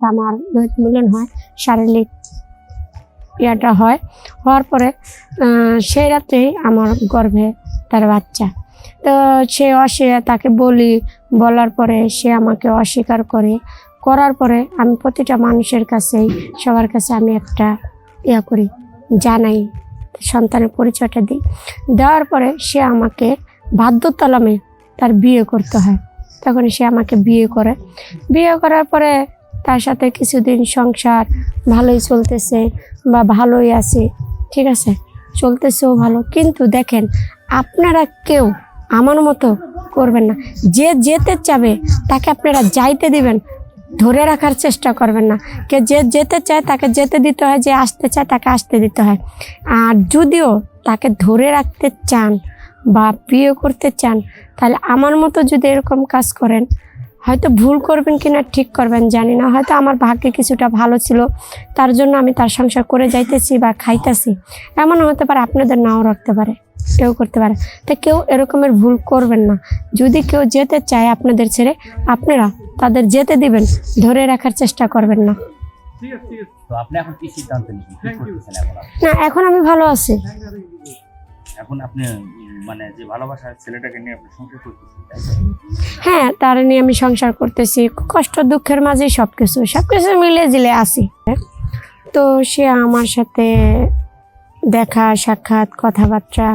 আমার মিলন হয়, শারীরিক ইয়াটা হয়। হওয়ার পরে সেই রাত্রেই আমার গর্ভে তার বাচ্চা। তো সে অসে তাকে বলি, বলার পরে সে আমাকে অস্বীকার করে। করার পরে আমি প্রতিটা মানুষের কাছেই, সবার কাছে আমি একটা ইয়া করি, জানাই, সন্তানের পরিচয়টা দিই। দেওয়ার পরে সে আমাকে বাধ্যতালামে তার বিয়ে করতে হয়। তখন সে আমাকে বিয়ে করে। বিয়ে করার পরে তার সাথে কিছুদিন সংসার ভালোই চলতেছে বা ভালোই আছে, ঠিক আছে? চলতেছেও ভালো। কিন্তু দেখেন, আপনারা কেউ আমার মতো করবেন না। যে যেতে চাবে, তাকে আপনারা যাইতে দিবেন, ধরে রাখার চেষ্টা করবেন না। কে যে যেতে চায়, তাকে যেতে দিতে হয়, যে আসতে চায়, তাকে আসতে দিতে হয়। আর যদিও তাকে ধরে রাখতে চান বা বিয়ে করতে চান, তাহলে আমার মতো যদি এরকম কাজ করেন হয়তো ভুল করবেন কিনা ঠিক করবেন জানি না। হয়তো আমার ভাগ্যে কিছুটা ভালো ছিল তার জন্য আমি তার সংসার করে যাইতেছি বা খাইতেছি। এমনও হতে পারে আপনাদের নাও রাখতে পারে কেউ করতে পারে। তো কেউ এরকমের ভুল করবেন না। যদি কেউ যেতে চায় আপনাদের ছেড়ে আপনারা তাদের যেতে দিবেন ধরে রাখার চেষ্টা করবেন না। কি কি? না এখন আমি ভালো আছি। এখন আপনি মানে যে ভালোবাসার ছেলেটাকে নিয়ে আপনি সংসার করতেছেন হ্যাঁ তার নিয়ে আমি সংসার করতেছি। কষ্ট, দুঃখের মাঝেই সব কিছু সব কিছু মিলে জিলে আসি তো সে আমার সাথে দেখা, সাক্ষাৎ, কথাবার্তা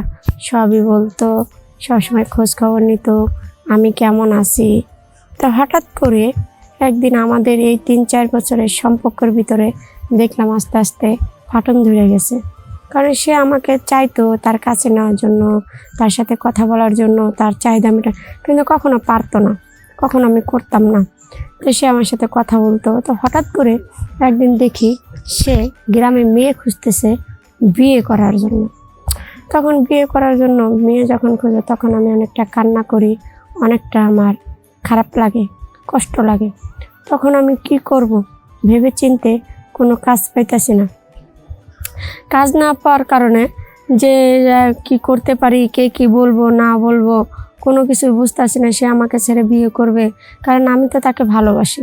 সবই বলতো, সবসময় খোঁজ খবর নিত, আমি কেমন আছি? তো হঠাৎ করে একদিন আমাদের এই তিন চার বছরের সম্পর্কের ভিতরে দেখলাম আস্তে আস্তে ফাটন ধরে গেছে। কারণ সে আমাকে চাইতো তার কাছে নেওয়ার জন্য, তার সাথে কথা বলার জন্য, তার চাহিদা মেটা কিন্তু কখনো পারতো না, কখনো আমি করতাম না। তো সে আমার সাথে কথা বলতো। তো হঠাৎ করে একদিন দেখি সে গ্রামে মেয়ে খুঁজতেছে বিয়ে করার জন্য। তখন বিয়ে করার জন্য মেয়ে যখন খুঁজে, তখন আমি অনেকটা কান্না করি, অনেকটা আমার খারাপ লাগে, কষ্ট লাগে। তখন আমি কি করব? ভেবে চিনতে কোনো কাজ পাইতেছি না। কাজ না পাওয়ার কারণে যে কি করতে পারি, কে কি বলব, না বলব, কোনো কিছু বুঝতে বুঝতেছি না, সে আমাকে ছেড়ে বিয়ে করবে। কারণ আমি তো তাকে ভালোবাসি।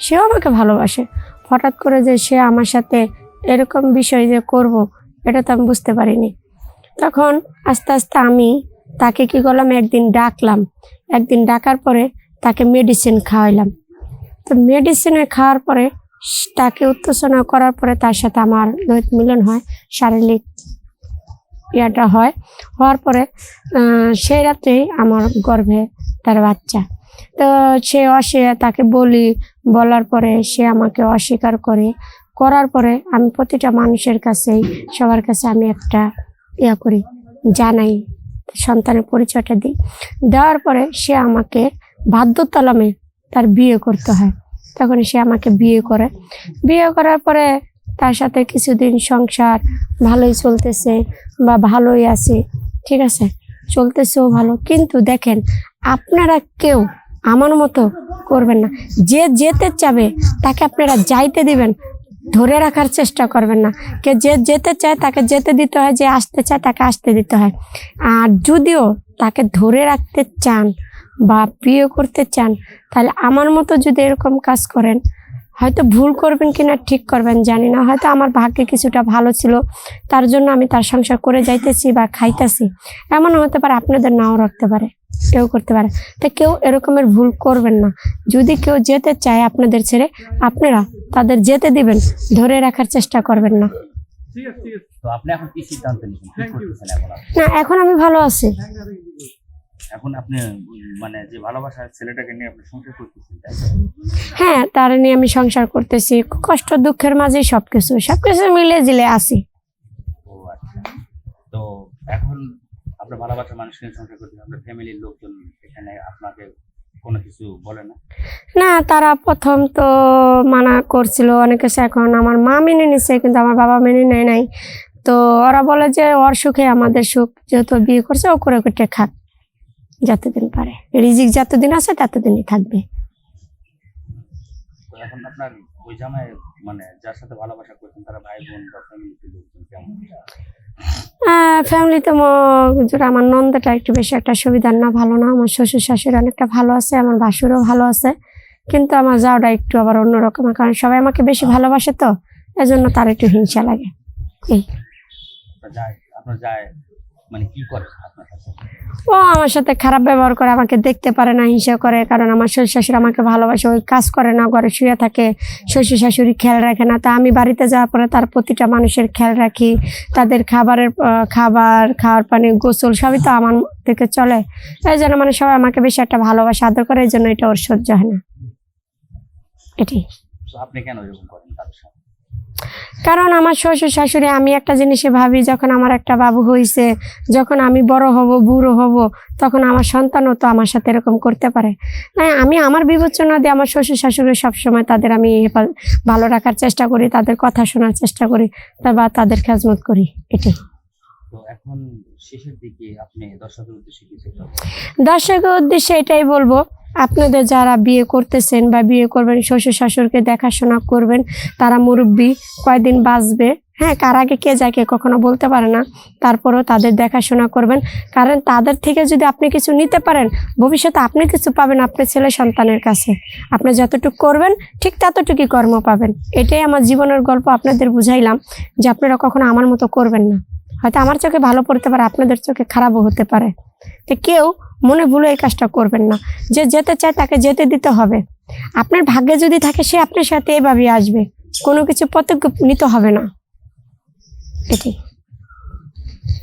সেও আমাকে ভালোবাসে। হঠাৎ করে যে সে আমার সাথে এরকম বিষয় যে করব, এটা তো আমি বুঝতে পারিনি। তখন আস্তে আস্তে আমি তাকে কি করলাম, একদিন ডাকলাম। একদিন ডাকার পরে তাকে মেডিসিন খাওয়াইলাম। তো মেডিসিনে খাওয়ার পরে তাকে উত্তেজনা করার পরে তার সাথে আমার দৈহিক মিলন হয়, শারীরিক ইয়াটা হয়। হওয়ার পরে সেই রাত্রেই আমার গর্ভে তার বাচ্চা। তো সে অসে, তাকে বলি, বলার পরে সে আমাকে অস্বীকার করে। করার পরে আমি প্রতিটা মানুষের কাছেই, সবার কাছে আমি একটা ইয়া করি, জানাই, সন্তানের পরিচয়টা দিই। দেওয়ার পরে সে আমাকে বাধ্যতালামে তার বিয়ে করতে হয়। তখন সে আমাকে বিয়ে করে। বিয়ে করার পরে তার সাথে কিছুদিন সংসার, ভালোই চলতেছে বা ভালোই আছে, ঠিক আছে? চলতেছেও ভালো। কিন্তু দেখেন, আপনারা কেউ আমার মতো করবেন না। যে যেতে চাবে, তাকে আপনারা যাইতে দিবেন, ধরে রাখার চেষ্টা করবেন না। কে যে যেতে চায়, তাকে যেতে দিতে হয়, যে আসতে চায়, তাকে আসতে দিতে হয়। আর যদিও তাকে ধরে রাখতে চান বা বিয়ে করতে চান তাহলে আমার মতো যদি এরকম কাজ করেন হয়তো ভুল করবেন কি না ঠিক করবেন জানি না। হয়তো আমার ভাগ্যে কিছুটা ভালো ছিল তার জন্য আমি তার সংসার করে যাইতেছি বা খাইতেছি। এমনও হতে পারে আপনাদের নাও রাখতে পারে কেউ করতে পারে। তো কেউ এরকমের ভুল করবেন না। যদি কেউ যেতে চায় আপনাদের ছেড়ে আপনারা তাদের যেতে দিবেন ধরে রাখার চেষ্টা করবেন না? না এখন আমি ভালো আছি। এখন আপনি মানে যে ভালোবাসার ছেলেটাকে নিয়ে আপনি সংসার করতেছেন তাই হ্যাঁ তার নিয়ে আমি সংসার করতেছি কষ্ট দুঃখের মাঝেই সব কিছু সব কিছু মিলে জিলে আসি ও আচ্ছা। তো এখন আপনার ভালোবাসার মানুষকে নিয়ে সংসার করতেছেন আপনার ফ্যামিলির লোকজন এখানে আপনাকে কোনো কিছু বলে না? না তারা প্রথম তো মানা করছিল অনেক কিছু এখন আমার মা মেনে নিছে কিন্তু আমার বাবা মেনে নেয় নাই। তো ওরা বলে যে ওর সুখে আমাদের সুখ যেহেতু বিয়ে করছে ও করে কেটে খাক যতদিন পারে। রিজিক যতদিন আছে ততদিনই থাকবে। এখন আপনার ওই জামাই মানে যার সাথে ভালোবাসা করছেন তারা ভাই বোন বা ফ্যামিলিতে লোকজন কেমন? ফ্যামিলিতে আমার নন্দাটা একটু বেশি একটা সুবিধার না ভালো না। আমার শ্বশুর শাশুড়ি অনেকটা ভালো আছে আমার বাসুরও ভালো আছে। কিন্তু আমার যাওয়াটা একটু আবার অন্যরকম কারণ সবাই আমাকে বেশি ভালোবাসে তো এজন্য তার একটু হিংসা লাগে। এই। যায় আপনার যায় মানে কি করে আপনার ও আমার সাথে খারাপ ব্যবহার করে আমাকে দেখতে পারে না হিংসা করে কারণ আমার শ্বশুর শাশুড়ি আমাকে ভালোবাসে ওই কাজ করে না ঘরে শুয়ে থাকে শ্বশুর শাশুড়ি খেয়াল রাখে না। তা আমি বাড়িতে যাওয়ার পরে তার প্রতিটা মানুষের খেয়াল রাখি তাদের খাবারের খাবার খাওয়ার পানি গোসল সবই তো আমার থেকে চলে। এই জন্য মানে সবাই আমাকে বেশি একটা ভালোবাসা আদর করে এই জন্য এটা ওর সহ্য হয় না। এটি আপনি কেন এরকম করেন তাদের সাথে? কারণ আমার শ্বশুর শাশুড়ি আমি একটা জিনিসে ভাবি যখন আমার একটা বাবু হয়েছে যখন আমি বড় হব বুড়ো হব তখন আমার সন্তানও তো আমার সাথে এরকম করতে পারে। তাই আমি আমার বিবেচনা দিয়ে আমার শ্বশুর শাশুড়ি সবসময় তাদের আমি ভালো রাখার চেষ্টা করি তাদের কথা শোনার চেষ্টা করি বা তাদের খেজমত করি এটাই। একটা দর্শকের উদ্দেশ্যে এটাই বলব আপনাদের যারা বিয়ে করতেছেন বা বিয়ে করবেন, শ্বশুর শাশুড়কে দেখাশোনা করবেন, তারা মুরব্বী কয়দিন বাঁচবে? হ্যাঁ কার আগে কে যায় কে কখনো বলতে পারে না, তারপরেও তাদের দেখাশোনা করবেন। কারণ তাদের থেকে যদি আপনি কিছু নিতে পারেন, ভবিষ্যতে আপনি কিছু পাবেন আপনার ছেলে সন্তানের কাছে। আপনি যতটুকু করবেন, ঠিক ততটুকুই কর্ম পাবেন। এটাই আমার জীবনের গল্প, আপনাদের বুঝাইলাম যে আপনারা কখনো আমার মতো করবেন না। হয়তো আমার চোখে ভালো পড়তে পারে, আপনাদের চোখে খারাপও হতে পারে। তো কেউ মনে ভুলে এই কাজটা করবেন না। যে যেতে চায় তাকে যেতে দিতে হবে। আপনার ভাগ্যে যদি থাকে সে আপনার সাথে এভাবেই আসবে। কোনো কিছু পদক্ষেপ নিতে হবে না। এটাই।